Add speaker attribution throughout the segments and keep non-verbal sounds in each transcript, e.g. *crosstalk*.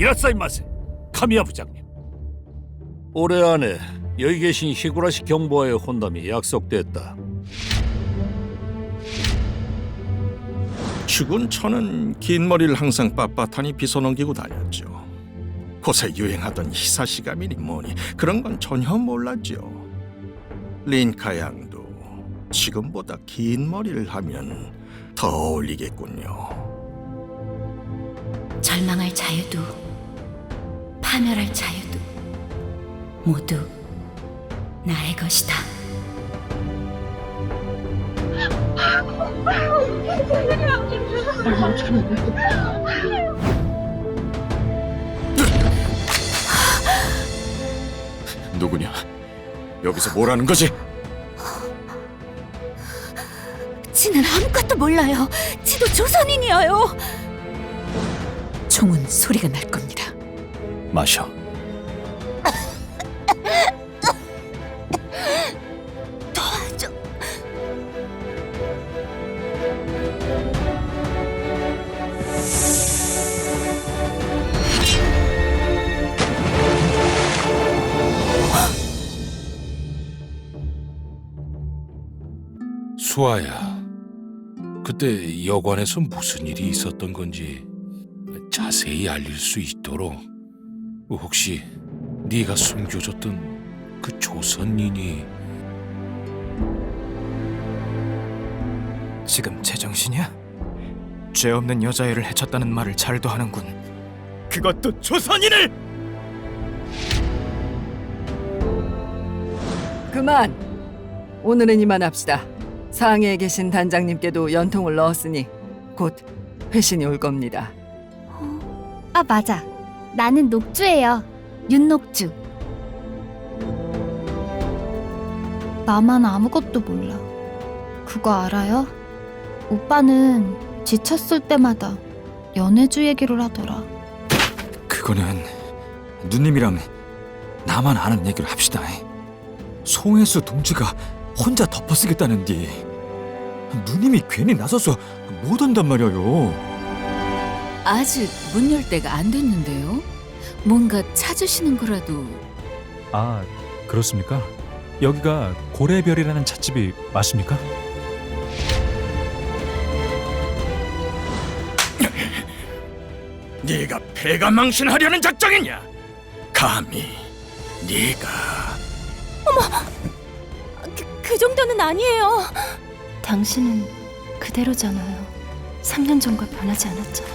Speaker 1: 이라사이 마세 카미야 부장님. 올해 안에 여기 계신 히구라시 경보와의 혼담이 약속됐다.
Speaker 2: 죽은 천은 긴 머리를 항상 빳빳하니 빗어넘기고 다녔죠. 곳에 유행하던 히사시가미니 뭐니 그런 건 전혀 몰랐죠. 린카 양도 지금보다 긴 머리를 하면 더 어울리겠군요.
Speaker 3: 절망할 자유도 파멸할 자유도 모두 나의 것이다.
Speaker 2: 누구냐? 여기서 뭐라는 거지?
Speaker 3: 지는 아무것도 몰라요. 지도 조선인이에요. 총은 소리가 날 겁니다.
Speaker 1: 마셔.
Speaker 3: 도와줘.
Speaker 4: 수아야, 그때 여관에서 무슨 일이 있었던 건지 자세히 알릴 수 있도록 혹시 네가 숨겨줬던 그 조선인이
Speaker 5: 지금 제정신이야? 죄 없는 여자애를 해쳤다는 말을 잘도 하는군. 그것도 조선인을!
Speaker 6: 그만. 오늘은 이만 합시다. 상해에 계신 단장님께도 연통을 넣었으니 곧 회신이 올 겁니다.
Speaker 7: 아 맞아 나는 녹주예요 윤녹주 나만 아무것도 몰라 그거 알아요? 오빠는 지쳤을 때마다 연애주 얘기를 하더라
Speaker 5: 그거는 누님이랑 나만 아는 얘기를 합시다. 송혜수 동지가 혼자 덮어쓰겠다는디 누님이 괜히 나서서 못 한단 말이에요.
Speaker 3: 아직 문 열 때가 안 됐는데요. 뭔가 찾으시는 거라도
Speaker 8: 아, 그렇습니까? 여기가 고래별이라는 찻집이 맞습니까? *laughs*
Speaker 2: 네가 배가 망신하려는 작정이냐? 감히 네가
Speaker 7: 그, 그 정도는 아니에요 당신은 그대로잖아요 3년 전과 변하지 않았잖아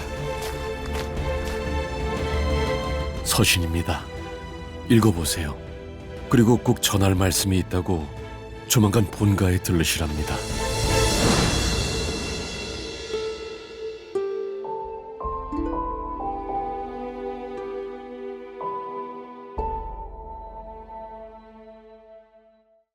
Speaker 4: 서신입니다. 읽어보세요. 그리고 꼭 전할 말씀이 있다고 조만간 본가에 들르시랍니다.